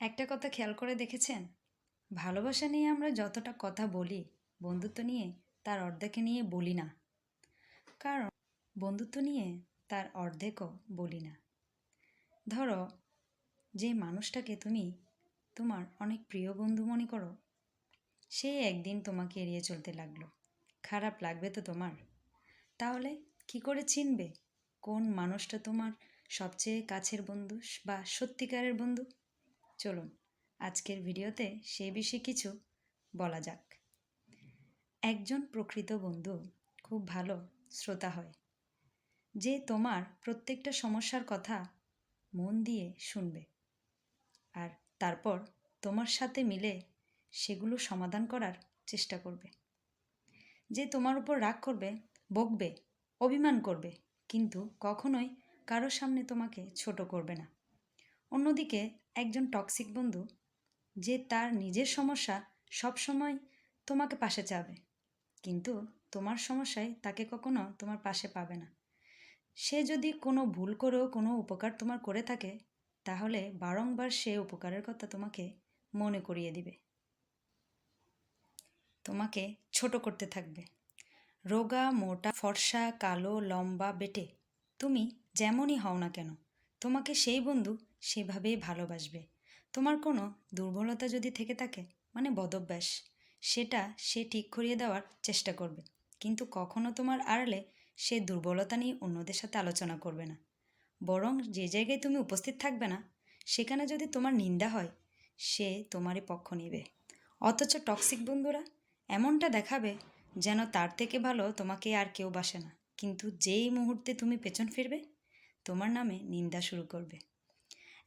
একটা কথা খেয়াল করে দেখেছেন? ভালোবাসা নিয়ে আমরা যতটা কথা বলি, বন্ধুত্ব নিয়ে তার অর্ধেকে নিয়ে বলি না। কারণ বন্ধুত্ব নিয়ে তার অর্ধেকও বলি না। ধরো, যে মানুষটাকে তুমি তোমার অনেক প্রিয় বন্ধু মনে করো, সে একদিন তোমাকে এড়িয়ে চলতে লাগল। খারাপ লাগবে তো তোমার। তাহলে কি করে চিনবে কোন মানুষটা তোমার সবচেয়ে কাছের বন্ধু বা সত্যিকারের বন্ধু? চলুন আজকের ভিডিওতে সে বিষয়ে কিছু বলা যাক। একজন প্রকৃত বন্ধু খুব ভালো শ্রোতা হয়। যে তোমার প্রত্যেকটা সমস্যার কথা মন দিয়ে শুনবে আর তারপর তোমার সাথে মিলে সেগুলো সমাধান করার চেষ্টা করবে। যে তোমার উপর রাগ করবে, বকবে, অভিমান করবে, কিন্তু কখনোই কারোর সামনে তোমাকে ছোট করবে না। অন্যদিকে একজন টক্সিক বন্ধু, যে তার নিজের সমস্যা সবসময় তোমাকে পাশে চাবে। কিন্তু তোমার সমস্যায় তাকে কখনো তোমার পাশে পাবে না। সে যদি কোনো ভুল করেও কোনো উপকার তোমার করে থাকে, তাহলে বারংবার সে উপকারের কথা তোমাকে মনে করিয়ে দিবে। তোমাকে ছোট করতে থাকবে। রোগা, মোটা, ফর্সা, কালো, লম্বা, বেটে, তুমি যেমনই হও না কেন, তোমাকে সেই বন্ধু সেভাবেই ভালোবাসবে। তোমার কোনো দুর্বলতা যদি থেকে থাকে মানে বদভ্যাস, সেটা সে ঠিক করিয়ে দেওয়ার চেষ্টা করবে। কিন্তু কখনো তোমার আড়ালে সে দুর্বলতা নিয়ে অন্যদের সাথে আলোচনা করবে না। বরং যে জায়গায় তুমি উপস্থিত থাকবে না, সেখানে যদি তোমার নিন্দা হয়, সে তোমারই পক্ষ নেবে। অথচ টক্সিক বন্ধুরা এমনটা দেখাবে যেন তার থেকে ভালো তোমাকে আর কেউ বাসে না। কিন্তু যেই মুহূর্তে তুমি পেছন ফিরবে, তোমার নামে নিন্দা শুরু করবে।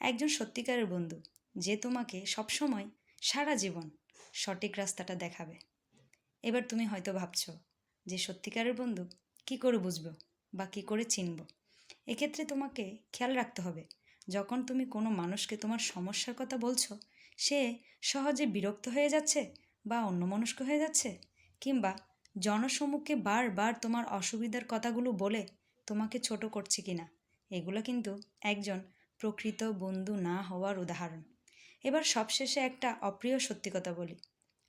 একজন সত্যিকারের বন্ধু, যে তোমাকে সবসময় সারা জীবন সঠিক রাস্তাটা দেখাবে। এবার তুমি হয়তো ভাবছ যে সত্যিকারের বন্ধু কি করে বুঝব বা কি করে চিনব? এক্ষেত্রে তোমাকে খেয়াল রাখতে হবে, যখন তুমি কোনো মানুষকে তোমার সমস্যার কথা বলছো, সে সহজে বিরক্ত হয়ে যাচ্ছে বা অন্যমনস্ক হয়ে যাচ্ছে, কিংবা জনসম্মুখে বারবার তোমার অসুবিধার কথাগুলো বলে তোমাকে ছোট করছে কিনা, এগুলো কিন্তু একজন প্রকৃত বন্ধু না হওয়ার উদাহরণ। এবার সবশেষে একটা অপ্রিয় সত্যি কথা বলি।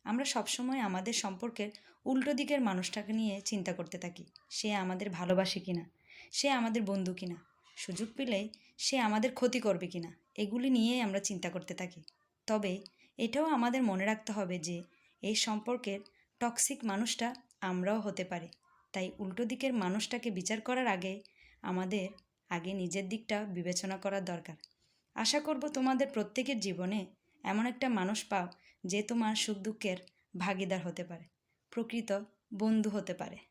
আমরা সবসময় আমাদের সম্পর্কের উল্টো দিকের মানুষটাকে নিয়ে চিন্তা করতে থাকি, সে আমাদের ভালোবাসে কিনা, সে আমাদের বন্ধু কিনা, সুযোগ পেলেই সে আমাদের ক্ষতি করবে কিনা, এগুলি নিয়েই আমরা চিন্তা করতে থাকি। তবে এটাও আমাদের মনে রাখতে হবে যে, এই সম্পর্কের টক্সিক মানুষটা আমরাও হতে পারি। তাই উল্টো দিকের মানুষটাকে বিচার করার আগে আমাদের আগে নিজের দিকটা বিবেচনা করা দরকার। আশা করব তোমাদের প্রত্যেকের জীবনে এমন একটা মানুষ পাও যে তোমার সুখ দুঃখের ভাগিদার হতে পারে, প্রকৃত বন্ধু হতে পারে।